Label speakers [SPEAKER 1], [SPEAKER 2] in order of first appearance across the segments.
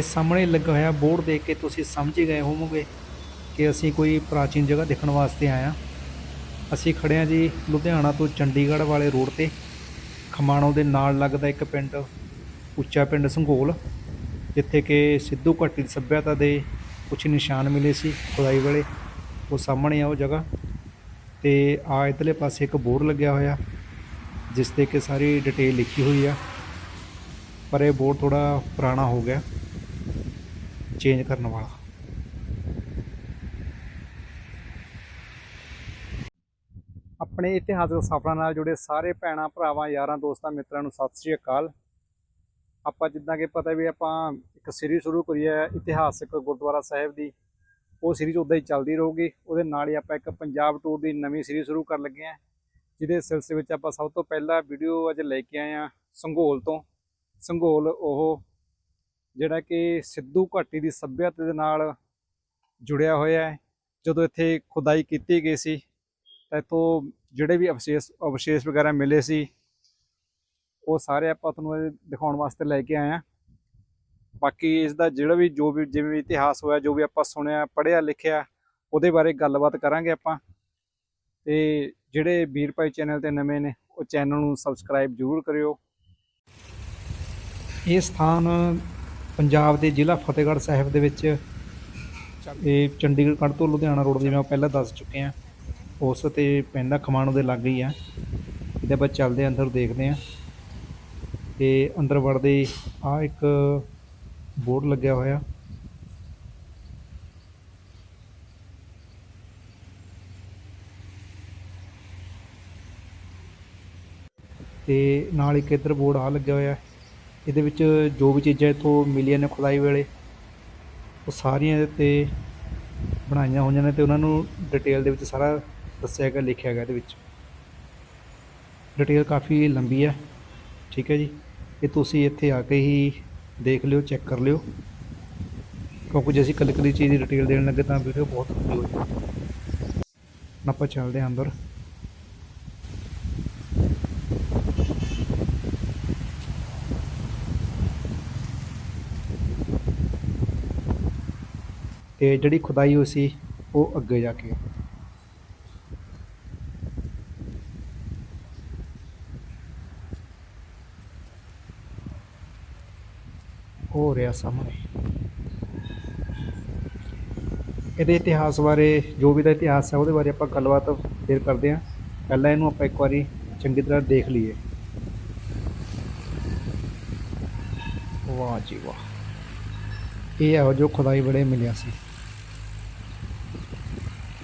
[SPEAKER 1] ਇਹ ਸਾਹਮਣੇ ਲੱਗਾ ਹੋਇਆ ਬੋਰਡ ਦੇਖ ਕੇ ਤੁਸੀਂ ਸਮਝ ਹੀ ਗਏ ਹੋਵੋਗੇ ਕਿ ਅਸੀਂ ਕੋਈ ਪ੍ਰਾਚੀਨ ਜਗ੍ਹਾ ਦੇਖਣ ਵਾਸਤੇ ਆਏ ਹਾਂ। ਅਸੀਂ ਖੜੇ ਹਾਂ ਜੀ ਲੁਧਿਆਣਾ ਤੋਂ ਚੰਡੀਗੜ੍ਹ ਵਾਲੇ ਰੋਡ ਤੇ। ਖਮਾਣੋ ਦੇ ਨਾਲ ਲੱਗਦਾ ਇੱਕ ਪਿੰਡ, ਉੱਚਾ ਪਿੰਡ ਸੰਘੋਲ ਜਿੱਥੇ ਕਿ ਸਿੱਧੂ ਘਾਟੀ ਦੀ ਸੱਭਿਅਤਾ ਦੇ ਕੁਝ ਨਿਸ਼ਾਨ ਮਿਲੇ ਸੀ ਖੁਦਾਈ ਵੇਲੇ। ਉਹ ਸਾਹਮਣੇ ਆ ਉਹ ਜਗ੍ਹਾ ਤੇ ਆ ਇਧਰਲੇ ਪਾਸੇ ਇੱਕ ਬੋਰਡ ਲੱਗਿਆ ਹੋਇਆ, ਜਿਸ ਤੇ ਕਿ ਸਾਰੀ ਡਿਟੇਲ ਲਿਖੀ ਹੋਈ ਆ। ਪਰ ਇਹ ਬੋਰਡ ਥੋੜਾ ਪੁਰਾਣਾ ਹੋ ਗਿਆ। ਚੇਂਜ ਕਰਨ ਵਾਲਾ। ਆਪਣੇ ਇਤਿਹਾਸਕ ਸਫ਼ਰਾਂ ਨਾਲ ਜੁੜੇ ਸਾਰੇ ਭੈਣਾਂ, ਭਰਾਵਾਂ, ਯਾਰਾਂ, ਦੋਸਤਾਂ, ਮਿੱਤਰਾਂ ਨੂੰ ਸਤਿ ਸ੍ਰੀ ਅਕਾਲ। ਆਪਾਂ ਜਿੱਦਾਂ ਕਿ ਪਤਾ ਵੀ ਆਪਾਂ ਇੱਕ ਸੀਰੀਜ਼ ਸ਼ੁਰੂ ਕਰੀ ਹੈ, ਇਤਿਹਾਸਕ ਗੁਰਦੁਆਰਾ ਸਾਹਿਬ ਦੀ। ਉਹ ਸੀਰੀਜ਼ ਉਦਾਂ ਹੀ ਚੱਲਦੀ ਰਹੂਗੀ। ਉਹਦੇ ਨਾਲ ਹੀ ਆਪਾਂ ਇੱਕ ਪੰਜਾਬ ਟੂਰ ਦੀ ਨਵੀਂ ਸੀਰੀਜ਼ ਸ਼ੁਰੂ ਕਰਨ ਲੱਗੇ ਹਾਂ, ਜਿਹਦੇ ਸਿਲਸਿਲੇ ਵਿੱਚ ਆਪਾਂ ਸਭ ਤੋਂ ਪਹਿਲਾਂ ਵੀਡੀਓ ਅੱਜ ਲੈ ਕੇ ਆਏ ਹਾਂ ਸੰਘੋਲ ਤੋਂ। ਸੰਘੋਲ ਉਹ ਜਿਹੜਾ ਕਿ ਸਿੱਧੂ ਘਾਟੀ ਦੀ ਸੱਭਿਅਤਾ ਦੇ ਨਾਲ ਜੁੜਿਆ ਹੋਇਆ ਹੈ। ਜਦੋਂ ਇੱਥੇ ਖੁਦਾਈ ਕੀਤੀ ਗਈ ਸੀ, ਤਾਂ ਇੱਥੋਂ ਜਿਹੜੇ ਵੀ ਅਵਸ਼ੇਸ਼ ਅਵਸ਼ੇਸ਼ ਵਗੈਰਾ ਮਿਲੇ ਸੀ, ਉਹ ਸਾਰੇ ਆਪਾਂ ਤੁਹਾਨੂੰ ਇਹ ਦਿਖਾਉਣ ਵਾਸਤੇ ਲੈ ਕੇ ਆਏ ਹਾਂ। ਬਾਕੀ ਇਸ ਦਾ ਜਿਹੜਾ ਵੀ ਜੋ ਵੀ, ਜਿਵੇਂ ਵੀ ਇਤਿਹਾਸ ਹੋਇਆ, ਜੋ ਵੀ ਆਪਾਂ ਸੁਣਿਆ, ਪੜ੍ਹਿਆ, ਲਿਖਿਆ, ਉਹਦੇ ਬਾਰੇ ਗੱਲਬਾਤ ਕਰਾਂਗੇ ਆਪਾਂ। ਤੇ ਜਿਹੜੇ ਵੀਰ ਭਾਈ ਚੈਨਲ ਤੇ ਨਵੇਂ ਨੇ, ਉਹ ਚੈਨਲ ਨੂੰ ਸਬਸਕ੍ਰਾਈਬ ਜ਼ਰੂਰ ਕਰਿਓ। ਇਹ ਸਥਾਨ ਪੰਜਾਬ ਦੇ ਜ਼ਿਲ੍ਹਾ ਫਤਿਹਗੜ੍ਹ ਸਾਹਿਬ ਦੇ ਵਿੱਚ ਇਹ ਚੰਡੀਗੜ੍ਹ ਤੋਂ ਲੁਧਿਆਣਾ ਰੋਡ ਜਿਵੇਂ ਪਹਿਲਾਂ ਦੱਸ ਚੁੱਕੇ ਹਾਂ ਉਸ ਤੇ ਪੈਂਦਾ ਖਮਾਣੋ ਦੇ ਲਾਗੇ ਹੀ ਆ। ਇਹਦੇ ਆਪਾਂ ਚੱਲਦੇ ਹਾਂ ਅੰਦਰ ਦੇਖਦੇ ਹਾਂ ਤੇ ਅੰਦਰ ਵੜਦੇ ਆ ਇੱਕ ਬੋਰਡ ਲੱਗਿਆ ਹੋਇਆ। ਤੇ ਨਾਲ ਇੱਕ ਇੱਧਰ ਬੋਰਡ ਆ ਲੱਗਿਆ ਹੋਇਆ। ਇਹਦੇ ਵਿੱਚ ਜੋ ਵੀ ਚੀਜ਼ਾਂ ਇੱਥੋਂ ਮਿਲੀਆਂ ਨੇ ਖੁਦਾਈ ਵੇਲੇ, ਉਹ ਸਾਰੀਆਂ ਤੇ ਬਣਾਈਆਂ ਹੋਈਆਂ ਨੇ ਤੇ ਉਹਨਾਂ ਨੂੰ ਡਿਟੇਲ ਦੇ ਵਿੱਚ ਸਾਰਾ ਦੱਸਿਆ ਗਿਆ, ਲਿਖਿਆ ਗਿਆ ਇਹਦੇ ਵਿੱਚ। ਡਿਟੇਲ ਕਾਫੀ ਲੰਬੀ ਹੈ, ਠੀਕ ਹੈ ਜੀ। ਇਹ ਤੁਸੀਂ ਇੱਥੇ ਆ ਕੇ ਹੀ ਦੇਖ ਲਿਓ ਚੈੱਕ ਕਰ ਲਿਓ। ਕਿਉਂਕਿ ਜੇ ਅਸੀਂ ਕੱਲੀ ਕੱਲੀ ਚੀਜ਼ ਦੀ ਡਿਟੇਲ ਦੇਣ ਲੱਗੇ ਤਾਂ ਵੀਡੀਓ ਬਹੁਤ ਲੰਬੀ ਹੋ। ਜਾਵੇ ਆਪਾਂ ਚੱਲਦੇ ਹਾਂ ਅੰਦਰ। ਤੇ ਜਿਹੜੀ ਖੁਦਾਈ ਹੋਈ ਸੀ, ਉਹ ਅੱਗੇ ਜਾ ਕੇ। ਹੋ ਰਿਹਾ ਸਾਹਮਣੇ। ਇਹਦੇ ਇਤਿਹਾਸ ਬਾਰੇ, ਜੋ ਵੀ ਦਾ ਇਤਿਹਾਸ ਹੈ, ਉਹਦੇ ਬਾਰੇ ਆਪਾਂ ਗੱਲਬਾਤ ਫਿਰ ਕਰਦੇ ਹਾਂ। ਪਹਿਲਾਂ ਇਹਨੂੰ ਆਪਾਂ ਇੱਕ ਵਾਰੀ ਚੰਗੀ ਤਰ੍ਹਾਂ ਦੇਖ ਲਈਏ। ਵਾਹ ਜੀ ਵਾਹ। ਇਹ ਹੈ ਜੋ ਖੁਦਾਈ ਵੇਲੇ ਮਿਲਿਆ ਸੀ।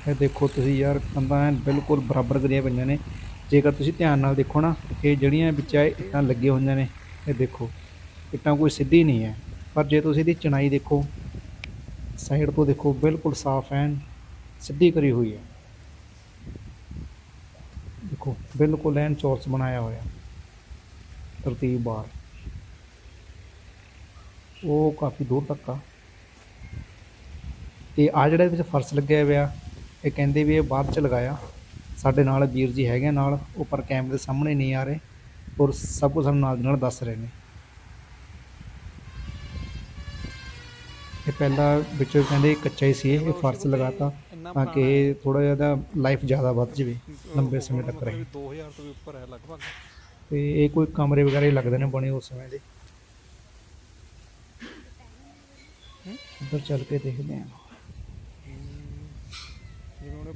[SPEAKER 1] ਇਹ ਦੇਖੋ ਤੁਸੀਂ ਯਾਰ ਕੰਧਾਂ ਐਨ ਬਿਲਕੁਲ ਬਰਾਬਰ ਕਰੀਆਂ ਪਈਆਂ ਨੇ। ਜੇਕਰ ਤੁਸੀਂ ਧਿਆਨ ਨਾਲ ਦੇਖੋ ਨਾ, ਇਹ ਜਿਹੜੀਆਂ ਵਿੱਚ ਇਹ ਇੱਟਾਂ ਲੱਗੀਆਂ ਹੋਈਆਂ ਨੇ, ਇਹ ਦੇਖੋ, ਇੱਟਾਂ ਕੋਈ ਸਿੱਧੀ ਨਹੀਂ ਹੈ। ਪਰ ਜੇ ਤੁਸੀਂ ਇਹਦੀ ਚਣਾਈ ਦੇਖੋ, ਸਾਈਡ ਤੋਂ ਦੇਖੋ, ਬਿਲਕੁਲ ਸਾਫ਼ ਐਨ, ਸਿੱਧੀ ਕਰੀ ਹੋਈ ਹੈ। ਦੇਖੋ, ਬਿਲਕੁਲ ਐਨ ਚੌਰਸ ਬਣਾਇਆ ਹੋਇਆ। ਤਰਤੀਬ ਬਾਰ। ਉਹ ਕਾਫੀ ਦੂਰ ਤੱਕ ਆ। ਤੇ ਆ ਜਿਹੜਾ ਇਹਦੇ ਵਿੱਚ ਫਰਸ਼ ਲੱਗਿਆ ਹੋਇਆ ਇਹ ਕਹਿੰਦੇ ਵੀ ਇਹ ਬਾਅਦ ਚ ਲਗਾਇਆ। ਸਾਡੇ ਨਾਲ ਵੀਰ ਜੀ ਹੈਗੇ ਆ ਨਾਲ ਉੱਪਰ ਕੈਮਰੇ ਦੇ ਸਾਹਮਣੇ ਨਹੀਂ ਆ ਰਹੇ। ਔਰ ਸਭ ਕੁਝ ਸਾਨੂੰ ਨਾਲ ਦੀ ਨਾਲ ਦੱਸ ਰਹੇ ਨੇ। ਇਹ ਪਹਿਲਾਂ ਵਿੱਚੋਂ ਕਹਿੰਦੇ ਕੱਚਾ ਹੀ ਸੀ ਇਹ ਫਰਸ਼ ਲਗਾਤਾ ਤਾਂ ਕਿ ਇਹ ਥੋੜਾ ਜਿਹਾ ਲਾਈਫ ਜ਼ਿਆਦਾ ਵੱਧ ਜਾਵੇ ਲੰਬੇ ਸਮੇਂ ਤੱਕ ਰਹੇ।
[SPEAKER 2] 2000 ਤੋਂ ਵੀ ਉੱਪਰ ਹੈ ਲਗਭਗ।
[SPEAKER 1] ਤੇ ਇਹ ਕੋਈ ਕਮਰੇ ਵਗੈਰਾ ਲੱਗਦੇ ਨੇ ਬਣੇ ਉਸ ਸਮੇਂ ਦੇ। ਉੱਧਰ ਚੱਲ ਕੇ ਦੇਖਦੇ ਹਾਂ।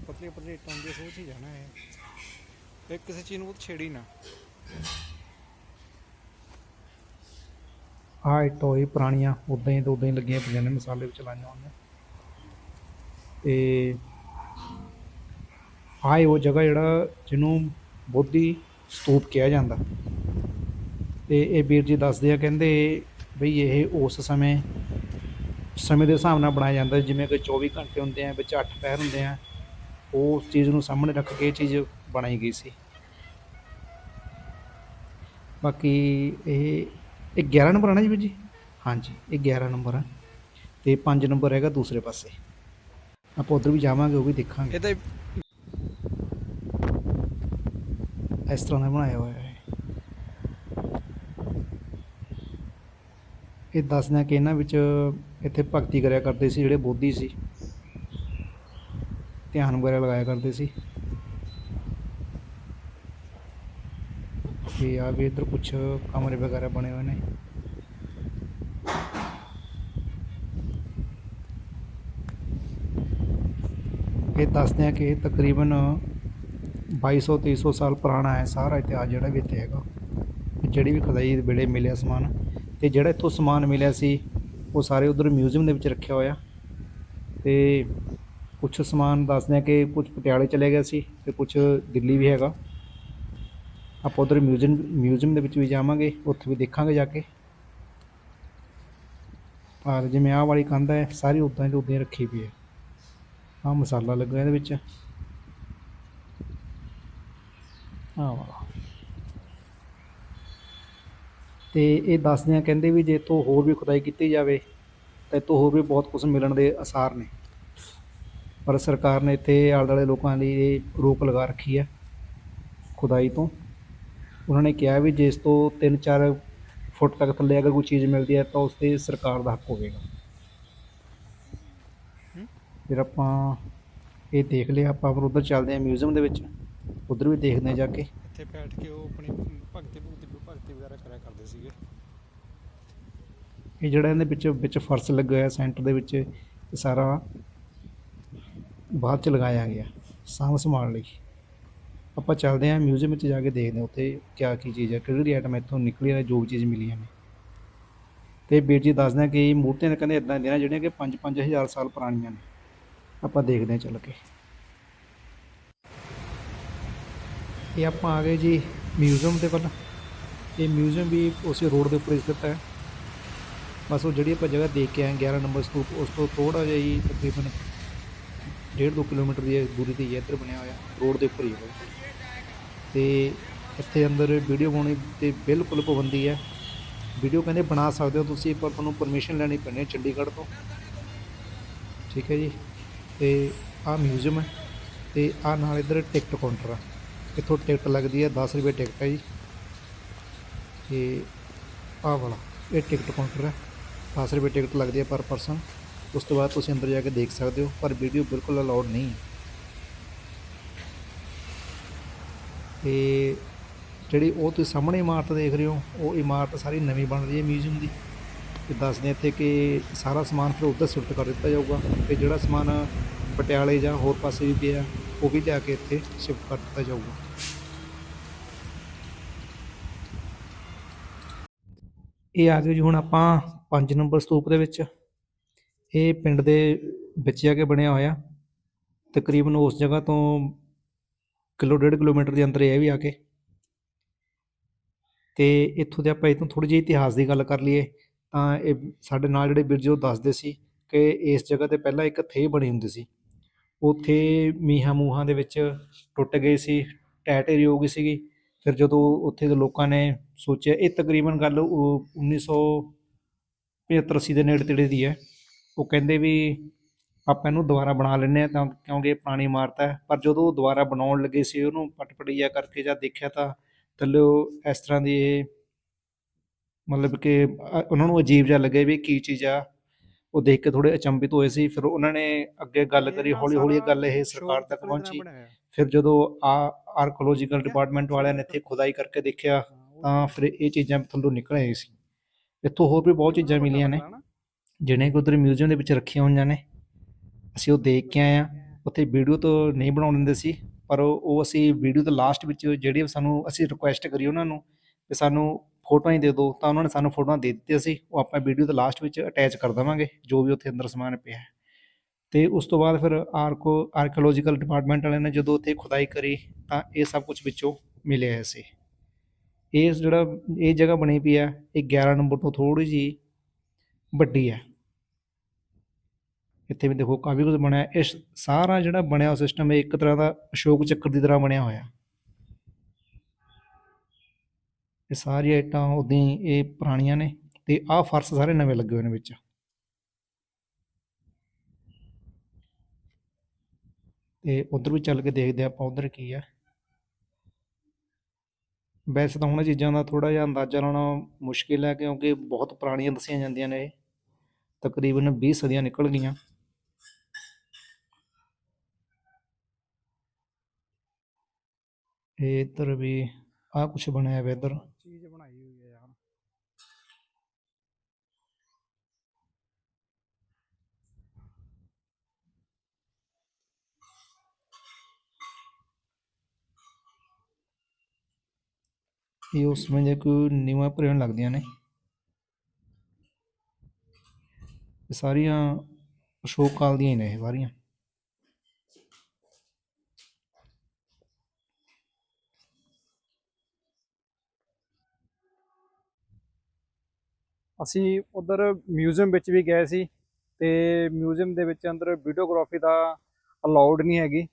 [SPEAKER 2] ਜਿਵੇਂ ਉਹਨੇ ਪਤਲੀ ਪਤਲੀ ਇੱਟਾਂ ਦੀ ਸੋਚ ਹੀ ਜਾਣਾ ਹੈ। ਇਹ ਕਿਸੇ ਚੀਜ਼ ਛੇੜੀ ਨਾ।
[SPEAKER 1] ਆਹ ਇੱਟ ਹੋਈ ਪੁਰਾਣੀਆਂ ਉਦਾਂ ਹੀ ਤੇ ਉਦਾਂ ਹੀ ਲੱਗੀਆਂ ਪਈਆਂ ਨੇ, ਮਸਾਲੇ ਵਿੱਚ ਲਾਈਆਂ ਹੋਈਆਂ। ਤੇ ਆਹ ਇਹ ਉਹ ਜਗ੍ਹਾ ਜਿਹੜਾ ਜਿਹਨੂੰ ਬੋਧੀ ਸਤੂਪ ਕਿਹਾ ਜਾਂਦਾ। ਤੇ ਇਹ ਵੀਰ ਜੀ ਦੱਸਦੇ ਆ, ਕਹਿੰਦੇ ਬਈ ਇਹ ਉਸ ਸਮੇਂ ਸਮੇਂ ਦੇ ਹਿਸਾਬ ਨਾਲ ਬਣਾਇਆ ਜਾਂਦਾ, ਜਿਵੇਂ ਕਿ 24 ਘੰਟੇ ਹੁੰਦੇ ਆ, ਵਿੱਚ 8 ਪੈਰ ਹੁੰਦੇ ਆ। ਉਸ ਚੀਜ਼ ਨੂੰ ਸਾਹਮਣੇ ਰੱਖ ਕੇ ਇਹ ਚੀਜ਼ ਬਣਾਈ ਗਈ ਸੀ। ਬਾਕੀ ਇਹ ਇਹ 11 ਨੰਬਰ ਆ ਨਾ ਜੀ ਵੀਰ ਜੀ? ਹਾਂਜੀ ਇਹ 11 ਨੰਬਰ ਆ। ਤੇ 5 ਨੰਬਰ ਹੈਗਾ ਦੂਸਰੇ ਪਾਸੇ। ਆਪਾਂ ਉਧਰ ਵੀ ਜਾਵਾਂਗੇ ਉਹ ਵੀ ਦੇਖਾਂਗੇ।
[SPEAKER 2] ਇਹਦਾ
[SPEAKER 1] ਇਸ ਤਰ੍ਹਾਂ ਦਾ ਬਣਾਇਆ ਹੋਇਆ ਹੈ। ਇਹ ਦੱਸਦੇ ਹਾਂ ਕਿ ਇਹਨਾਂ ਵਿੱਚ ਇੱਥੇ ਭਗਤੀ ਕਰਿਆ ਕਰਦੇ ਸੀ ਜਿਹੜੇ ਬੋਧੀ ਸੀ। ਧਿਆਨ ਵਗੈਰਾ ਲਗਾਇਆ ਕਰਦੇ ਸੀ। ਤੇ ਆ ਵੀ ਇੱਧਰ ਕੁਝ ਕਮਰੇ ਵਗੈਰਾ ਬਣੇ ਹੋਏ ਨੇ। ਇਹ ਦੱਸਦੇ ਹਾਂ ਕਿ ਇਹ ਤਕਰੀਬਨ 2200 2300 ਸਾਲ ਪੁਰਾਣਾ ਹੈ ਸਾਰਾ ਇਤਿਹਾਸ ਜਿਹੜਾ ਵੀ ਇੱਥੇ ਹੈਗਾ। ਜਿਹੜੀ ਵੀ ਖੁਦਾਈ ਵੇਲੇ ਮਿਲਿਆ ਸਮਾਨ ਤੇ ਜਿਹੜਾ ਇੱਥੋਂ ਸਮਾਨ ਮਿਲਿਆ ਸੀ, ਉਹ ਸਾਰੇ ਉਧਰ ਮਿਊਜ਼ੀਅਮ ਦੇ ਵਿੱਚ ਰੱਖਿਆ ਹੋਇਆ। ਤੇ ਕੁਝ ਸਮਾਨ ਦੱਸਦੇ ਆ ਕਿ ਕੁਝ ਪਟਿਆਲੇ ਚਲੇ ਗਏ ਸੀ ਤੇ ਕੁਝ ਦਿੱਲੀ ਵੀ ਹੈਗਾ। ਆਪਾਂ ਉਧਰ ਮਿਊਜ਼ੀਅਮ ਮਿਊਜ਼ੀਅਮ ਦੇ ਵਿੱਚ ਵੀ ਜਾਵਾਂਗੇ, ਉੱਥੇ ਵੀ ਦੇਖਾਂਗੇ ਜਾ ਕੇ। ਪਰ ਜਿਵੇਂ ਆਹ ਵਾਲੀ ਕੰਧ ਹੈ, ਸਾਰੀ ਉਦਾਂ ਹੀ ਉਦਾਂ ਹੀ ਰੱਖੀ ਪਈ ਹੈ। ਆਹ ਮਸਾਲਾ ਲੱਗਾ ਇਹਦੇ ਵਿੱਚ। ਆਹ ਵਾਲਾ। ਤੇ ਇਹ ਦੱਸਦੇ ਆ ਕਹਿੰਦੇ ਵੀ ਜੇ ਤੋਂ ਹੋਰ ਵੀ ਖੁਦਾਈ ਕੀਤੀ ਜਾਵੇ, ਤਾਂ ਇਹ ਤੋਂ ਹੋਰ ਵੀ ਬਹੁਤ ਕੁਝ ਮਿਲਣ ਦੇ ਆਸਾਰ ਨੇ। ਪਰ ਸਰਕਾਰ ਨੇ ਇੱਥੇ ਆਲੇ ਦੁਆਲੇ ਲੋਕਾਂ ਲਈ ਇਹ ਰੋਕ ਲਗਾ ਰੱਖੀ ਹੈ ਖੁਦਾਈ ਤੋਂ। ਉਹਨਾਂ ਨੇ ਕਿਹਾ ਵੀ ਜੇ ਇਸ ਤੋਂ 3-4 ਫੁੱਟ ਤੱਕ ਥੱਲੇ ਅਗਰ ਕੋਈ ਚੀਜ਼ ਮਿਲਦੀ ਹੈ ਤਾਂ ਉਸ ਤੇ ਸਰਕਾਰ ਦਾ ਹੱਕ ਹੋਵੇਗਾ। ਫਿਰ ਆਪਾਂ ਇਹ ਦੇਖ ਲਿਆ ਆਪਾਂ ਫਿਰ ਉੱਧਰ ਚੱਲਦੇ ਹਾਂ ਮਿਊਜ਼ੀਅਮ ਦੇ ਵਿੱਚ। ਉੱਧਰ ਵੀ ਦੇਖਦੇ ਹਾਂ ਜਾ ਕੇ।
[SPEAKER 2] ਇੱਥੇ ਬੈਠ ਕੇ ਉਹ ਆਪਣੀ ਭਗਤੀ ਭਗਤੀ ਭਗਤੀ ਵਗੈਰਾ ਕਰਿਆ ਕਰਦੇ ਸੀਗੇ।
[SPEAKER 1] ਇਹ ਜਿਹੜਾ ਇਹਦੇ ਵਿੱਚ ਵਿੱਚ ਫਰਸ਼ ਲੱਗਾ ਹੋਇਆ ਸੈਂਟਰ ਦੇ ਵਿੱਚ ਇਹ ਸਾਰਾ ਬਾਅਦ ਚ ਲਗਾਇਆ ਗਿਆ, ਸਾਂਭ ਸੰਭਾਲ ਲਈ। ਆਪਾਂ ਚੱਲਦੇ ਹਾਂ ਮਿਊਜ਼ੀਅਮ ਵਿੱਚ ਜਾ ਕੇ ਦੇਖਦੇ ਹਾਂ ਉੱਥੇ ਕਿਆ ਕੀ ਚੀਜ਼ ਹੈ, ਕਿਹੜੀ ਆਈਟਮ ਇੱਥੋਂ ਨਿਕਲੀ ਹੈ, ਜੋ ਵੀ ਚੀਜ਼ ਮਿਲੀਆਂ ਨੇ ਤੇ ਵੀਰ ਜੀ ਦੱਸਦੇ ਆ ਕਿ ਮੂਰਤੀਆਂ ਤਾਂ ਕਹਿੰਦੇ ਇਦਾਂ ਦੀਆਂ ਜਿਹੜੀਆਂ ਕਿ 5-5000 ਸਾਲ ਪੁਰਾਣੀਆਂ ਨੇ। ਆਪਾਂ ਦੇਖਦੇ ਹਾਂ ਚੱਲ ਕੇ। ਇਹ ਆਪਾਂ ਆ ਗਏ ਜੀ ਮਿਊਜ਼ੀਅਮ ਦੇ ਵੱਲ। ਇਹ ਮਿਊਜ਼ੀਅਮ ਵੀ ਉਸੇ ਰੋਡ ਦੇ ਉੱਪਰ ਸਥਿਤ ਹੈ। ਬਸ ਉਹ ਜਿਹੜੀ ਆਪਾਂ ਜਗ੍ਹਾ ਦੇਖ ਕੇ ਆਏ 11 ਨੰਬਰ ਸਟੂਪ, ਉਸ ਤੋਂ ਥੋੜਾ ਜਿਹਾ ਹੀ ਤਕਰੀਬਨ 1.5 ਕਿਲੋਮੀਟਰ ਦੀ ਦੂਰੀ ਤੇ ਹੀ ਹੈ, ਇੱਧਰ ਬਣਿਆ ਹੋਇਆ, ਰੋਡ ਦੇ ਉੱਪਰ ਹੀ ਹੈ ਤੇ ਇੱਥੇ ਅੰਦਰ ਵੀਡੀਓ ਬਣਾਉਣੀ ਤੇ ਬਿਲਕੁਲ ਪਾਬੰਦੀ ਹੈ। ਵੀਡੀਓ ਕਹਿੰਦੇ ਬਣਾ ਸਕਦੇ ਹੋ ਤੁਸੀਂ, ਪਰ ਤੁਹਾਨੂੰ ਪਰਮਿਸ਼ਨ ਲੈਣੀ ਪੈਣੀ ਹੈ ਚੰਡੀਗੜ੍ਹ ਤੋਂ। ਠੀਕ ਹੈ ਜੀ। ਤੇ ਆਹ ਮਿਊਜ਼ੀਅਮ ਹੈ ਤੇ ਆਹ ਨਾਲ ਇੱਧਰ ਟਿਕਟ ਕਾਊਂਟਰ ਆ। ਇੱਥੋਂ ਟਿਕਟ ਲੱਗਦੀ ਹੈ 10 ਰੁਪਏ ਟਿਕਟ ਹੈ ਜੀ। ਤੇ ਆਹ ਵਾਲਾ, ਇਹ ਟਿਕਟ ਕਾਊਂਟਰ ਹੈ। 10 ਰੁਪਏ ਟਿਕਟ ਲੱਗਦੀ ਹੈ ਪਰ ਪਰਸਨ ਉਸ ਤੋਂ ਬਾਅਦ ਤੁਸੀਂ ਅੰਦਰ ਜਾ ਕੇ ਦੇਖ ਸਕਦੇ ਹੋ, ਪਰ ਵੀਡੀਓ ਬਿਲਕੁਲ ਅਲਾਉਡ ਨਹੀਂ ਹੈ। ਤੇ ਜਿਹੜੀ ਉਹ ਤੁਸੀਂ ਸਾਹਮਣੇ ਇਮਾਰਤ ਦੇਖ ਰਹੇ ਹੋ, ਉਹ ਇਮਾਰਤ ਸਾਰੀ ਨਵੀਂ ਬਣ ਰਹੀ ਹੈ ਮਿਊਜ਼ੀਅਮ ਦੀ। ਤੇ ਦੱਸਦੇ ਇੱਥੇ ਕਿ ਸਾਰਾ ਸਮਾਨ ਫਿਰ ਉੱਧਰ ਸ਼ਿਫਟ ਕਰ ਦਿੱਤਾ ਜਾਊਗਾ ਤੇ ਜਿਹੜਾ ਸਮਾਨ ਪਟਿਆਲੇ ਜਾਂ ਹੋਰ ਪਾਸੇ ਵੀ ਪਿਆ, ਉਹ ਵੀ ਲਿਆ ਕੇ ਇੱਥੇ ਸ਼ਿਫਟ ਕਰ ਦਿੱਤਾ ਜਾਊਗਾ। ਇਹ ਆ ਗਏ ਜੀ, ਹੁਣ ਆਪਾਂ 5 ਨੰਬਰ ਸਤੂਪ ਦੇ ਵਿੱਚ। ਇਹ ਪਿੰਡ ਦੇ ਵਿੱਚ ਜਾ ਕੇ ਬਣਿਆ ਹੋਇਆ। ਤਕਰੀਬਨ ਉਸ ਜਗ੍ਹਾ ਤੋਂ ਕਿਲੋ ਡੇਢ ਕਿਲੋਮੀਟਰ ਦੇ ਅੰਦਰ ਇਹ ਵੀ ਆ ਕੇ। ਤੇ ਇੱਥੋਂ ਦੇ ਆਪਾਂ ਇਤੋਂ ਥੋੜੀ ਜਿਹੀ ਇਤਿਹਾਸ ਦੀ ਗੱਲ ਕਰ ਲਈਏ, ਤਾਂ ਇਹ ਸਾਡੇ ਨਾਲ ਜਿਹੜੇ ਵੀਰ ਜੀ ਉਹ ਦੱਸਦੇ ਸੀ ਕਿ ਇਸ ਜਗ੍ਹਾ ਤੇ ਪਹਿਲਾਂ ਇੱਕ ਥੇ ਬਣੀ ਹੁੰਦੀ ਸੀ। ਉੱਥੇ ਮੀਹਾਂ ਮੂਹਾਂ ਦੇ ਵਿੱਚ ਟੁੱਟ ਗਏ ਸੀ ਟੈ ਢੇਰੀ ਹੋ ਗਈ ਸੀਗੀ। ਫਿਰ ਜਦੋਂ ਉੱਥੇ ਦੇ ਲੋਕਾਂ ਨੇ ਸੋਚਿਆ, ਇਹ ਤਕਰੀਬਨ ਗੱਲ ਉਹ 1975 80 ਦੇ ਨੇੜੇ ਤੇੜੇ ਦੀ ਹੈ। ਉਹ ਕਹਿੰਦੇ ਵੀ ਆਪਾਂ ਇਹਨੂੰ ਦੁਬਾਰਾ ਬਣਾ ਲੈਂਦੇ ਆ ਤਾਂ ਕਿਉਂਕਿ ਪੁਰਾਣੀ ਇਮਾਰਤ ਹੈ ਪਰ ਜਦੋਂ ਉਹ ਦੁਬਾਰਾ ਬਣਾਉਣ ਲੱਗੇ ਸੀ ਉਹਨੂੰ ਪਟਪੜੀਆ ਕਰਕੇ ਜਦ ਦੇਖਿਆ ਤਾਂ ਥੱਲੇ ਇਸ ਤਰ੍ਹਾਂ ਦੀ ਇਹ ਮਤਲਬ ਕਿ ਉਹਨਾਂ ਨੂੰ ਅਜੀਬ ਜਿਹਾ ਲੱਗੇ ਵੀ ਕੀ ਚੀਜ਼ ਆ। ਉਹ ਦੇਖ ਕੇ ਥੋੜੇ ਅਚੰਭਿਤ ਹੋਏ ਸੀ ਫਿਰ ਉਹਨਾਂ ਨੇ ਅੱਗੇ ਗੱਲ ਕਰੀ ਹੌਲੀ ਹੌਲੀ ਗੱਲ ਇਹ ਸਰਕਾਰ ਤੱਕ ਪਹੁੰਚੀ। ਫਿਰ ਜਦੋਂ ਆ ਆਰਕੋਲੋਜੀਕਲ ਡਿਪਾਰਟਮੈਂਟ ਵਾਲਿਆਂ ਨੇ ਇੱਥੇ ਖੁਦਾਈ ਕਰਕੇ ਦੇਖਿਆ ਤਾਂ ਫਿਰ ਇਹ ਚੀਜ਼ਾਂ ਥੱਲੋਂ ਨਿਕਲ ਆਈ ਸੀ। ਇੱਥੋਂ ਹੋਰ ਵੀ ਬਹੁਤ ਚੀਜ਼ਾਂ ਮਿਲੀਆਂ ਨੇ। ਜਿਹੜੀਆਂ ਕਿ ਉਧਰ ਮਿਊਜ਼ੀਅਮ ਦੇ ਵਿੱਚ ਰੱਖੀਆਂ ਹੋਈਆਂ ਨੇ। ਅਸੀਂ ਉਹ ਦੇਖ ਕੇ ਆਏ ਆ ਉੱਥੇ ਵੀਡੀਓ ਤੋਂ ਨਹੀਂ ਬਣਾਉਣ ਦਿੰਦੇ ਸੀ, ਪਰ ਉਹ ਅਸੀਂ ਵੀਡੀਓ ਦੇ ਲਾਸਟ ਵਿੱਚ ਜਿਹੜੀ ਸਾਨੂੰ ਅਸੀਂ ਰਿਕੁਐਸਟ ਕਰੀ ਉਹਨਾਂ ਨੂੰ ਕਿ ਸਾਨੂੰ ਫੋਟੋਆਂ ਹੀ ਦੇ ਦਿਓ, ਤਾਂ ਉਹਨਾਂ ਨੇ ਸਾਨੂੰ ਫੋਟੋਆਂ ਦੇ ਦਿੱਤੀਆਂ ਸੀ। ਉਹ ਆਪਾਂ ਵੀਡੀਓ ਦੇ ਲਾਸਟ ਵਿੱਚ ਅਟੈਚ ਕਰ ਦੇਵਾਂਗੇ, ਜੋ ਵੀ ਉੱਥੇ ਅੰਦਰ ਸਮਾਨ ਪਿਆ ਹੈ। ਤੇ ਉਸ ਤੋਂ ਬਾਅਦ ਫਿਰ ਆਰਕੋ ਆਰਕੀਓਲੋਜੀਕਲ ਡਿਪਾਰਟਮੈਂਟ ਵਾਲਿਆਂ ਨੇ ਜਦੋਂ ਉੱਥੇ ਖੁਦਾਈ ਕਰੀ, ਤਾਂ ਇਹ ਸਭ ਕੁਝ ਵਿੱਚੋਂ ਮਿਲਿਆ ਹੈ ਸੀ। ਇਹ ਜਿਹੜਾ, ਇਹ ਜਗ੍ਹਾ ਬਣੀ ਪਈ ਹੈ, ਇਹ 11 ਨੰਬਰ ਤੋਂ ਥੋੜੀ ਜੀ ਵੱਡੀ ਹੈ। ਇੱਥੇ ਵੀ ਦੇਖੋ ਕਾਫੀ ਕੁਝ ਬਣਿਆ। ਹੈ। ਇਹ ਸਾਰਾ ਜਿਹੜਾ ਬਣਿਆ ਸਿਸਟਮ ਇਹ ਇੱਕ ਤਰ੍ਹਾਂ ਦਾ ਅਸ਼ੋਕ ਚੱਕਰ ਦੀ ਤਰ੍ਹਾਂ ਬਣਿਆ ਹੋਇਆ। ਇਹ ਸਾਰੀਆਂ ਇੱਟਾਂ ਉਦਾਂ ਹੀ, ਇਹ ਪੁਰਾਣੀਆਂ ਨੇ ਤੇ ਆਹ ਫਰਸ਼ ਸਾਰੇ ਨਵੇਂ ਲੱਗੇ ਹੋਏ ਨੇ ਵਿੱਚ। ਤੇ ਉਧਰ ਵੀ ਚੱਲ ਕੇ ਦੇਖਦੇ ਹਾਂ ਆਪਾਂ ਉਧਰ ਕੀ ਆ। ਵੈਸੇ ਤਾਂ ਹੁਣ ਚੀਜ਼ਾਂ ਦਾ ਥੋੜਾ ਜਿਹਾ ਅੰਦਾਜ਼ਾ ਲਾਉਣਾ ਮੁਸ਼ਕਿਲ ਹੈ ਕਿਉਂਕਿ ਬਹੁਤ ਪੁਰਾਣੀਆਂ ਦੱਸੀਆਂ ਜਾਂਦੀਆਂ ਨੇ ਇਹ। ਤਕਰੀਬਨ 20 ਸਦੀਆਂ ਨਿਕਲ ਗਈਆਂ। ਇਹ ਇੱਧਰ ਵੀ ਆ ਕੁਝ ਬਣਿਆ ਹੋਇਆ ਇੱਧਰ।
[SPEAKER 2] ਚੀਜ਼ ਬਣਾਈ ਹੋਈ ਹੈ ਯਾਰ।
[SPEAKER 1] ਇਹ ਉਸ ਦੇ ਕੋਈ ਨਿਵਾਂ ਭਰਨ ਲੱਗਦੀਆਂ ਨੇ। ਸਾਰੀਆਂ ਅਸ਼ੋਕ ਕਾਲ ਦੀਆਂ ਹੀ ਨੇ ਇਹ ਸਾਰੀਆਂ
[SPEAKER 2] ਅਸੀਂ ਉਧਰ ਮਿਊਜ਼ੀਅਮ ਵਿੱਚ ਵੀ ਗਏ ਸੀ ਤੇ ਮਿਊਜ਼ੀਅਮ ਦੇ ਵਿੱਚ ਅੰਦਰ ਵੀਡੀਓਗ੍ਰਾਫੀ ਦਾ ਅਲਾਉਡ ਨਹੀਂ ਹੈਗੀ।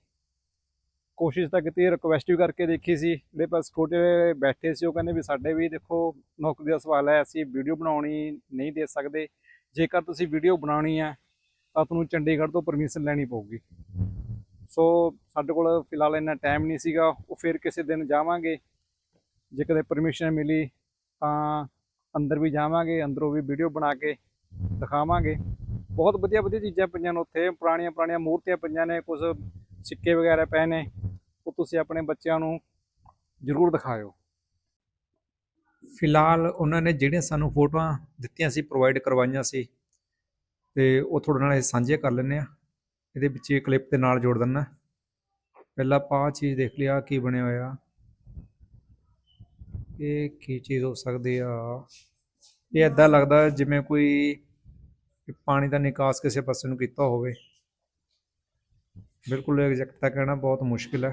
[SPEAKER 2] ਕੋਸ਼ਿਸ਼ ਤਾਂ ਕੀਤੀ ਰਿਕੁਐਸਟ ਵੀ ਕਰਕੇ ਦੇਖੀ ਸੀ। ਜਿਹੜੇ ਪਰ ਸਿਕਿਉਰਟੀ ਬੈਠੇ ਸੀ, ਉਹ ਕਹਿੰਦੇ ਵੀ ਸਾਡੇ ਵੀ ਦੇਖੋ ਨੌਕਰੀ ਦਾ ਸਵਾਲ ਹੈ, ਅਸੀਂ ਵੀਡੀਓ ਬਣਾਉਣੀ ਨਹੀਂ ਦੇ ਸਕਦੇ। ਜੇਕਰ ਤੁਸੀਂ ਵੀਡੀਓ ਬਣਾਉਣੀ ਹੈ, ਤਾਂ ਤੁਹਾਨੂੰ ਚੰਡੀਗੜ੍ਹ ਤੋਂ ਪਰਮਿਸ਼ਨ ਲੈਣੀ ਪਊਗੀ। ਸੋ ਸਾਡੇ ਕੋਲ ਫਿਲਹਾਲ ਇੰਨਾ ਟਾਈਮ ਨਹੀਂ ਸੀਗਾ, ਉਹ ਫਿਰ ਕਿਸੇ ਦਿਨ ਜਾਵਾਂਗੇ। ਜੇ ਕਦੇ ਪਰਮਿਸ਼ਨ ਮਿਲੀ, ਤਾਂ ਅੰਦਰ ਵੀ ਜਾਵਾਂਗੇ, ਅੰਦਰੋਂ ਵੀ ਵੀਡੀਓ ਬਣਾ ਕੇ ਦਿਖਾਵਾਂਗੇ। ਬਹੁਤ ਵਧੀਆ ਵਧੀਆ ਚੀਜ਼ਾਂ ਪਈਆਂ ਨੇ ਉੱਥੇ, ਪੁਰਾਣੀਆਂ ਪੁਰਾਣੀਆਂ ਮੂਰਤੀਆਂ ਪਈਆਂ ਨੇ ਕੁਝ ਸਿੱਕੇ ਵਗੈਰਾ ਪਏ ਨੇ, ਉਹ ਤੁਸੀਂ ਆਪਣੇ ਬੱਚਿਆਂ ਨੂੰ ਜ਼ਰੂਰ ਦਿਖਾਇਓ। ਫਿਲਹਾਲ ਉਹਨਾਂ ਨੇ ਜਿਹੜੀਆਂ ਸਾਨੂੰ ਫੋਟੋਆਂ ਦਿੱਤੀਆਂ ਸੀ ਪ੍ਰੋਵਾਈਡ ਕਰਵਾਈਆਂ ਸੀ, ਤੇ ਉਹ ਤੁਹਾਡੇ ਨਾਲ ਇਹ ਸਾਂਝੀਆਂ ਕਰ ਲੈਂਦੇ ਆ ਇਹਦੇ ਵਿੱਚ ਇਹ ਕਲਿੱਪ ਦੇ ਨਾਲ ਜੋੜ ਦਿੰਨਾ ਪਹਿਲਾਂ ਆਪਾਂ ਆਹ ਚੀਜ਼ ਦੇਖ ਲਿਆ ਕੀ ਬਣਿਆ ਹੋਇਆ। ਇਹ ਕੀ ਚੀਜ਼ ਹੋ ਸਕਦੀ ਆ। ਇਹ ਏਦਾਂ ਲੱਗਦਾ ਜਿਵੇਂ ਕੋਈ ਪਾਣੀ ਦਾ ਨਿਕਾਸ ਕਿਸੇ ਪਾਸੇ ਨੂੰ ਕੀਤਾ ਹੋਵੇ। ਬਿਲਕੁਲ ਐਗਜ਼ੈਕਟ ਤਾਂ ਕਹਿਣਾ ਬਹੁਤ ਮੁਸ਼ਕਿਲ ਹੈ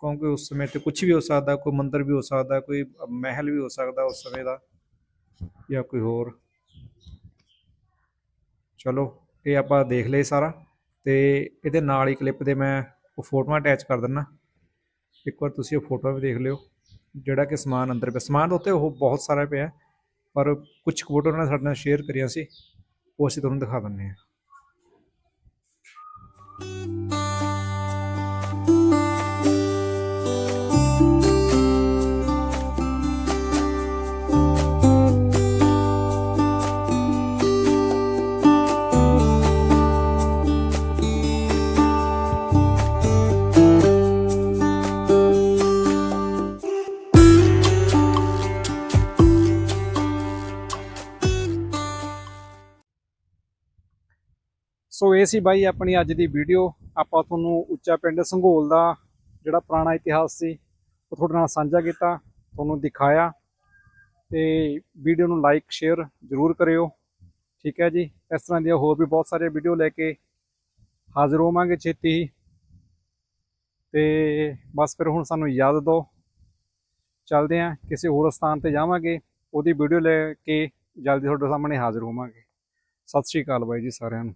[SPEAKER 2] ਕਿਉਂਕਿ ਉਸ ਸਮੇਂ ਤੇ ਕੁਝ ਵੀ ਹੋ ਸਕਦਾ, ਕੋਈ ਮੰਦਰ ਵੀ ਹੋ ਸਕਦਾ, ਕੋਈ ਮਹਿਲ ਵੀ ਹੋ ਸਕਦਾ ਉਸ ਸਮੇਂ ਦਾ ਜਾਂ ਕੋਈ ਹੋਰ। ਚਲੋ, ਇਹ ਆਪਾਂ ਦੇਖ ਲਏ ਸਾਰਾ ਤੇ ਇਹਦੇ ਨਾਲ ਹੀ ਕਲਿੱਪ ਦੇ ਮੈਂ ਉਹ ਫੋਟੋਆਂ ਅਟੈਚ ਕਰ ਦਿੰਨਾ। ਇੱਕ ਵਾਰ ਤੁਸੀਂ ਉਹ ਫੋਟੋਆਂ ਵੀ ਦੇਖ ਲਿਓ। ਜਿਹੜਾ ਕਿ ਸਮਾਨ ਅੰਦਰ ਪਿਆ। ਸਮਾਨ ਤਾਂ ਉੱਤੇ ਉਹ ਬਹੁਤ ਸਾਰਾ ਪਿਆ, ਪਰ ਕੁਝ ਫੋਟੋ ਉਹਨਾਂ ਨੇ ਸਾਡੇ ਨਾਲ ਸ਼ੇਅਰ ਕਰੀਆਂ ਸੀ, ਉਹ ਅਸੀਂ ਤੁਹਾਨੂੰ ਦਿਖਾ ਦਿੰਦੇ ਹਾਂ। ਇਹ ਸੀ ਬਾਈ ਆਪਣੀ ਅੱਜ ਦੀ ਵੀਡੀਓ। ਆਪਾਂ ਤੁਹਾਨੂੰ ਉੱਚਾ ਪਿੰਡ ਸੰਘੋਲ ਦਾ ਜਿਹੜਾ ਪੁਰਾਣਾ ਇਤਿਹਾਸ ਸੀ, ਉਹ ਤੁਹਾਡੇ ਨਾਲ ਸਾਂਝਾ ਕੀਤਾ, ਤੁਹਾਨੂੰ ਦਿਖਾਇਆ। ਤੇ ਵੀਡੀਓ ਨੂੰ ਲਾਈਕ ਸ਼ੇਅਰ ਜ਼ਰੂਰ ਕਰਿਓ। ਠੀਕ ਹੈ ਜੀ? ਇਸ ਤਰ੍ਹਾਂ ਦੀਆਂ ਹੋਰ ਵੀ ਬਹੁਤ ਸਾਰੇ ਵੀਡੀਓ ਲੈ ਕੇ ਹਾਜ਼ਰ ਹੋਵਾਂਗੇ ਛੇਤੀ ਹੀ। ਤੇ ਬਸ ਫਿਰ ਹੁਣ ਸਾਨੂੰ ਇਜਾਜ਼ਤ ਦਿਓ। ਚੱਲਦੇ ਹਾਂ, ਕਿਸੇ ਹੋਰ ਸਥਾਨ ਤੇ ਜਾਵਾਂਗੇ, ਉਹਦੀ ਵੀਡੀਓ ਲੈ ਕੇ ਜਲਦੀ ਤੁਹਾਡੇ ਸਾਹਮਣੇ ਹਾਜ਼ਰ ਹੋਵਾਂਗੇ। ਸਤਿ ਸ਼੍ਰੀ ਅਕਾਲ ਬਾਈ ਜੀ ਸਾਰਿਆਂ ਨੂੰ।